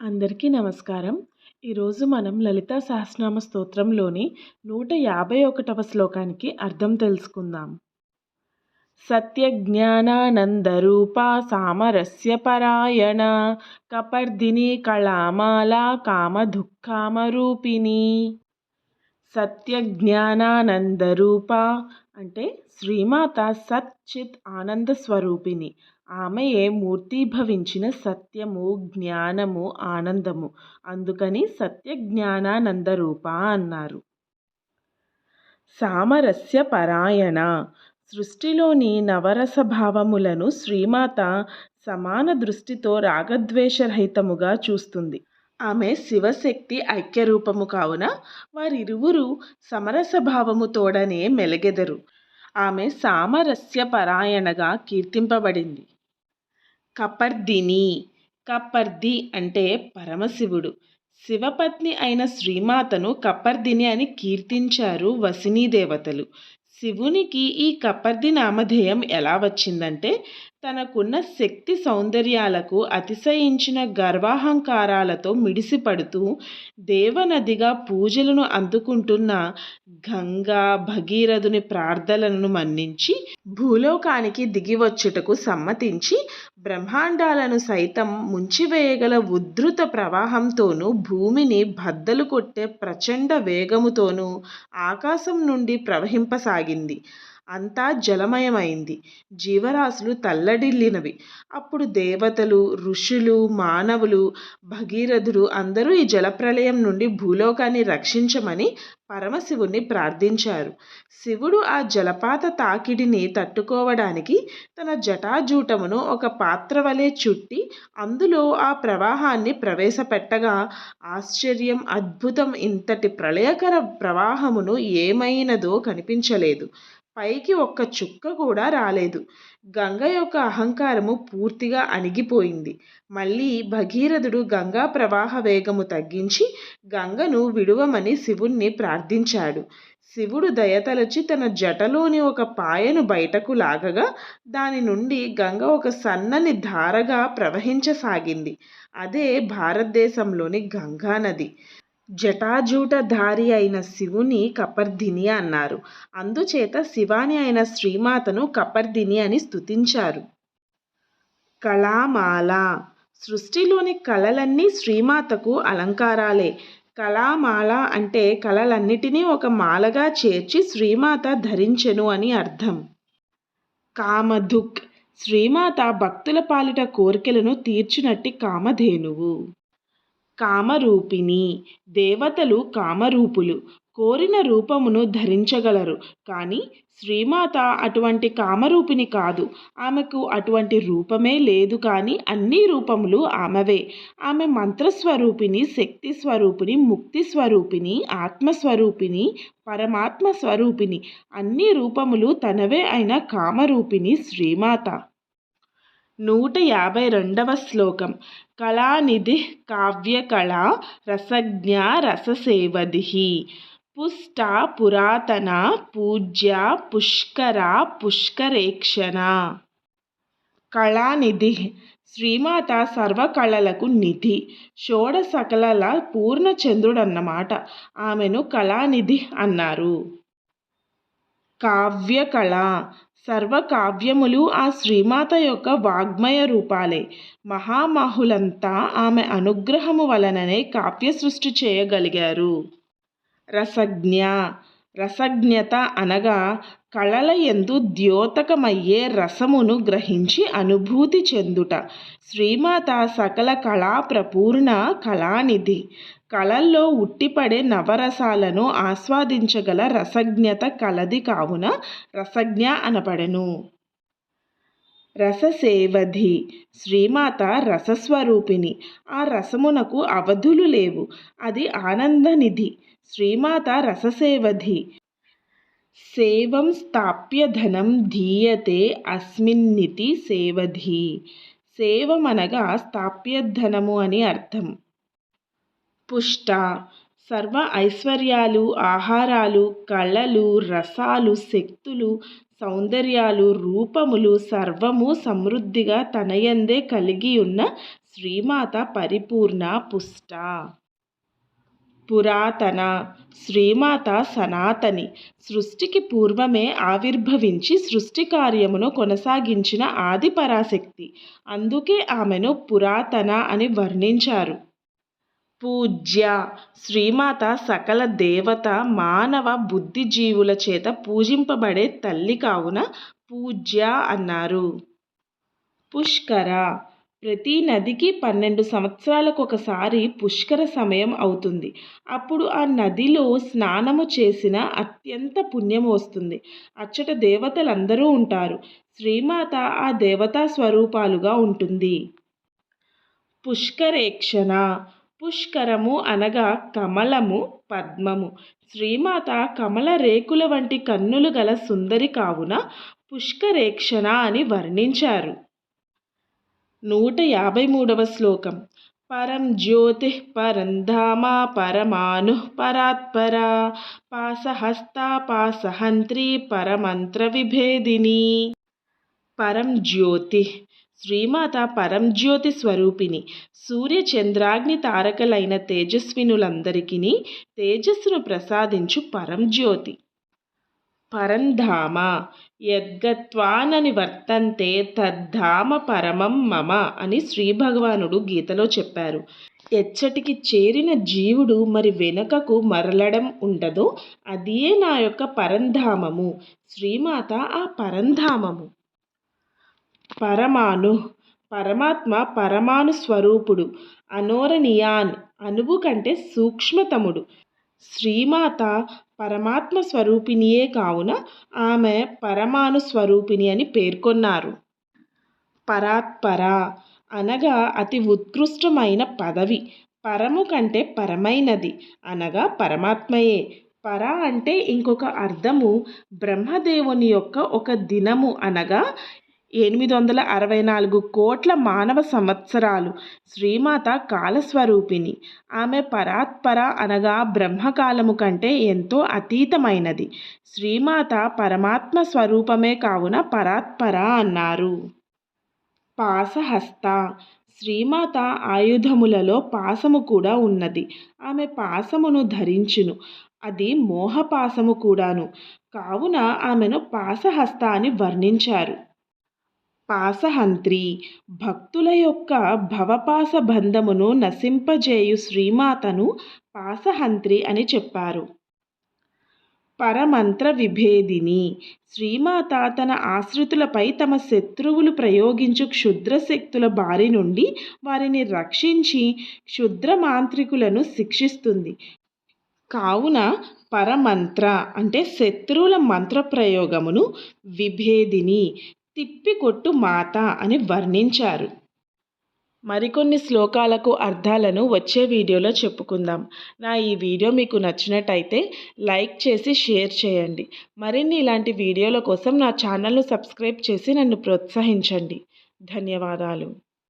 అందరికీ నమస్కారం. ఈరోజు మనం లలితా సహస్రనామ స్తోత్రంలోని నూట యాభై ఒకటవ శ్లోకానికి అర్థం తెలుసుకుందాం. సత్యజ్ఞానానందరూప సామరస్య పరాయణ కపర్దిని కళామాల కామదుఃఖామరూపిణి సత్యజ్ఞానానందరూప అంటే శ్రీమాత సచ్చిత్ ఆనంద స్వరూపిణి. ఆమెయే మూర్తీభవించిన సత్యము జ్ఞానము ఆనందము. అందుకని సత్య జ్ఞానానందరూప అన్నారు. సామరస్య పరాయణ. సృష్టిలోని నవరస భావములను శ్రీమాత సమాన దృష్టితో రాగద్వేషరహితముగా చూస్తుంది. ఆమె శివశక్తి ఐక్యరూపము కావున వారిరువురు సమరస మెలగెదరు. ఆమె సామరస్య పరాయణగా కీర్తింపబడింది. కపర్దిని. కపర్ది అంటే పరమశివుడు. శివపత్ని అయిన శ్రీమాతను కపర్దిని అని కీర్తించారు వసినీ దేవతలు. శివునికి ఈ కపర్ది నామధేయం ఎలా వచ్చిందంటే తనకున్న శక్తి సౌందర్యాలకు అతిశయించిన గర్వాహంకారాలతో మిడిసిపడుతూ దేవనదిగా పూజలను అందుకుంటున్న గంగా భగీరథుని ప్రార్థనలను మన్నించి భూలోకానికి దిగివచ్చుటకు సమ్మతించి బ్రహ్మాండాలను సైతం ముంచివేయగల ఉద్ధృత ప్రవాహంతోనూ భూమిని బద్దలు కొట్టే ప్రచండ వేగముతోనూ ఆకాశం నుండి ప్రవహింపసాగింది. అంతా జలమయమైంది. జీవరాశులు తల్లడిల్లినవి. అప్పుడు దేవతలు ఋషులు మానవులు భగీరథుడు అందరూ ఈ జలప్రలయం నుండి భూలోకాన్ని రక్షించమని పరమశివుణ్ణి ప్రార్థించారు. శివుడు ఆ జలపాత తాకిడిని తట్టుకోవడానికి తన జటాజూటమును ఒక పాత్ర వలె చుట్టి అందులో ఆ ప్రవాహాన్ని ప్రవేశపెట్టగా ఆశ్చర్యం అద్భుతం ఇంతటి ప్రళయకర ప్రవాహమును ఏమైనదో కనిపించలేదు. పైకి ఒక్క చుక్క కూడా రాలేదు. గంగ యొక్క అహంకారము పూర్తిగా అణిగిపోయింది. మళ్ళీ భగీరథుడు గంగా ప్రవాహ వేగము తగ్గించి గంగను విడువమని శివుణ్ణి ప్రార్థించాడు శివుడు దయతలచి తన జటలోని ఒక పాయను బయటకు లాగగా దాని నుండి గంగ ఒక సన్నని ధారగా ప్రవహించసాగింది. అదే భారతదేశంలోని గంగా నది. జటాజూటధారి అయిన శివుని కపర్దిని అన్నారు. అందుచేత శివాని అయిన శ్రీమాతను కపర్దిని అని స్తుతించారు. కళామాల. సృష్టిలోని కళలన్నీ శ్రీమాతకు అలంకారాలే. కళామాల అంటే కళలన్నిటినీ ఒక మాలగా చేర్చి శ్రీమాత ధరించెను అని అర్థం. కామధుక్ శ్రీమాత భక్తుల పాలిట కోరికలను తీర్చినట్టి కామధేనువు. కామరూపిణి. దేవతలు కామరూపులు. కోరిన రూపమును ధరించగలరు. కానీ శ్రీమాత అటువంటి కామరూపిణి కాదు. ఆమెకు అటువంటి రూపమే లేదు కానీ అన్ని రూపములు ఆమెవే. ఆమె మంత్రస్వరూపిణి శక్తి స్వరూపిణి ముక్తి స్వరూపిణి ఆత్మస్వరూపిణి పరమాత్మ స్వరూపిణి అన్ని రూపములు తనవే అయిన కామరూపిణి శ్రీమాత. నూట యాభై రెండవ శ్లోకం. కళానిధి కావ్యకళ రసజ్ఞ రససేవది పుష్ట పురాతన పూజ్య పుష్కర పుష్కరేక్షణ. కళానిధి శ్రీమాత సర్వకళలకు నిధి. షోడసకలల పూర్ణచంద్రుడన్నమాట. ఆమెను కళానిధి అన్నారు. కావ్యకళ సర్వకావ్యములు ఆ శ్రీమాత యొక్క వాగ్మయ రూపాలే. మహామహులంతా ఆమె అనుగ్రహము వలననే కావ్య సృష్టి చేయగలిగారు. రసజ్ఞ రసజ్ఞత అనగా కళల ఎందు ద్యోతకమయ్యే రసమును గ్రహించి అనుభూతి చెందుట. శ్రీమాత సకల కళా ప్రపూర్ణ కళానిధి. కళల్లో ఉట్టిపడే నవరసాలను ఆస్వాదించగల రసజ్ఞత కలది కావున రసజ్ఞ అనపడెను రససేవధి. శ్రీమాత రసస్వరూపిణి. ఆ రసమునకు అవధులు లేవు. అది ఆనందనిధి. శ్రీమాత రససేవధి. సేవం స్థాప్య ధనం ధీయతే అస్మిన్నితి సేవధి. సేవమనగా స్థాప్యధనము అని అర్థం. పుష్ట. సర్వ ఐశ్వర్యాలు ఆహారాలు కళలు రసాలు శక్తులు సౌందర్యాలు రూపములు సర్వము సమృద్ధిగా తనయందే కలిగి ఉన్న శ్రీమాత పరిపూర్ణ పుష్ట. పురాతన శ్రీమాత సనాతని సృష్టికి పూర్వమే ఆవిర్భవించి సృష్టి కార్యమును కొనసాగించిన ఆది పరాశక్తి అందుకే ఆమెను పురాతన అని వర్ణించారు. పూజ్య శ్రీమాత సకల దేవత మానవ బుద్ధిజీవుల చేత పూజింపబడే తల్లి కావున పూజ్య అన్నారు. పుష్కర. ప్రతి నదికి పన్నెండు సంవత్సరాలకు ఒకసారి పుష్కర సమయం అవుతుంది. అప్పుడు ఆ నదిలో స్నానము చేసిన అత్యంత పుణ్యం వస్తుంది. అచ్చట దేవతలందరూ ఉంటారు. శ్రీమాత ఆ దేవతా స్వరూపాలుగా ఉంటుంది. పుష్కరేక్షణ. పుష్కరము అనగా కమలము పద్మము. శ్రీమాత కమల రేకుల వంటి కన్నులు గల సుందరి కావున పుష్కరేక్షణ అని వర్ణించారు. నూట యాభై మూడవ శ్లోకం. పరం జ్యోతి పరంధామ పరమాను పరాత్పర పాసహస్తా పాసహంత్రి పరమంత్ర విభేదిని. పరం జ్యోతి శ్రీమాత పరంజ్యోతి స్వరూపిణి సూర్య చంద్రాగ్ని తారకలైన తేజస్వినులందరికీ తేజస్సును ప్రసాదించు పరంజ్యోతి పరంధామ యద్గత్వానని వర్తంతే తద్ధామ పరమం మమ అని శ్రీ భగవానుడు గీతలో చెప్పారు. ఎచ్చటికి చేరిన జీవుడు మరి వెనుకకు మరలడం ఉండదో అదియే నా యొక్క పరంధామము. శ్రీమాత ఆ పరంధామము. పరమాణు పరమాత్మ పరమాణు స్వరూపుడు అనోరనియాన్ అణువు కంటే సూక్ష్మతముడు. శ్రీమాత పరమాత్మ స్వరూపిణియే కావున ఆమె పరమాణు స్వరూపిణి అని పేర్కొన్నారు. పరాత్పర అనగా అతి ఉత్కృష్టమైన పదవి పరము కంటే పరమైనది అనగా పరమాత్మయే. పర అంటే ఇంకొక అర్థము బ్రహ్మదేవుని యొక్క ఒక దినము అనగా ఎనిమిది వందల అరవై నాలుగు కోట్ల మానవ సంవత్సరాలు శ్రీమాత కాలస్వరూపిణి. ఆమె పరాత్పర అనగా బ్రహ్మకాలము కంటే ఎంతో అతీతమైనది. శ్రీమాత పరమాత్మ స్వరూపమే కావున పరాత్పర అన్నారు. పాసహస్త. శ్రీమాత ఆయుధములలో పాసము కూడా ఉన్నది. ఆమె పాసమును ధరించును. అది మోహపాసము కూడాను. కావున ఆమెను పాసహస్త అని వర్ణించారు. పాసహంత్రి. భక్తుల యొక్క భవపాస బంధమును నశింపజేయు శ్రీమాతను పాసహంత్రి అని చెప్పారు. పరమంత్ర విభేదిని. శ్రీమాత తన ఆశ్రితులపై తమ శత్రువులు ప్రయోగించు క్షుద్ర శక్తుల బారి నుండి వారిని రక్షించి క్షుద్ర మాంత్రికులను శిక్షిస్తుంది. కావున పరమంత్ర అంటే శత్రువుల మంత్ర ప్రయోగమును విభేదిని. తిప్పికొట్టు మాత అని వర్ణించారు. మరికొన్ని శ్లోకాలకు అర్థాలను వచ్చే వీడియోలో చెప్పుకుందాం. నా ఈ వీడియో మీకు నచ్చినట్టయితే లైక్ చేసి షేర్ చేయండి. మరిన్ని ఇలాంటి వీడియోల కోసం నా ఛానల్ను సబ్స్క్రైబ్ చేసి నన్ను ప్రోత్సహించండి. ధన్యవాదాలు.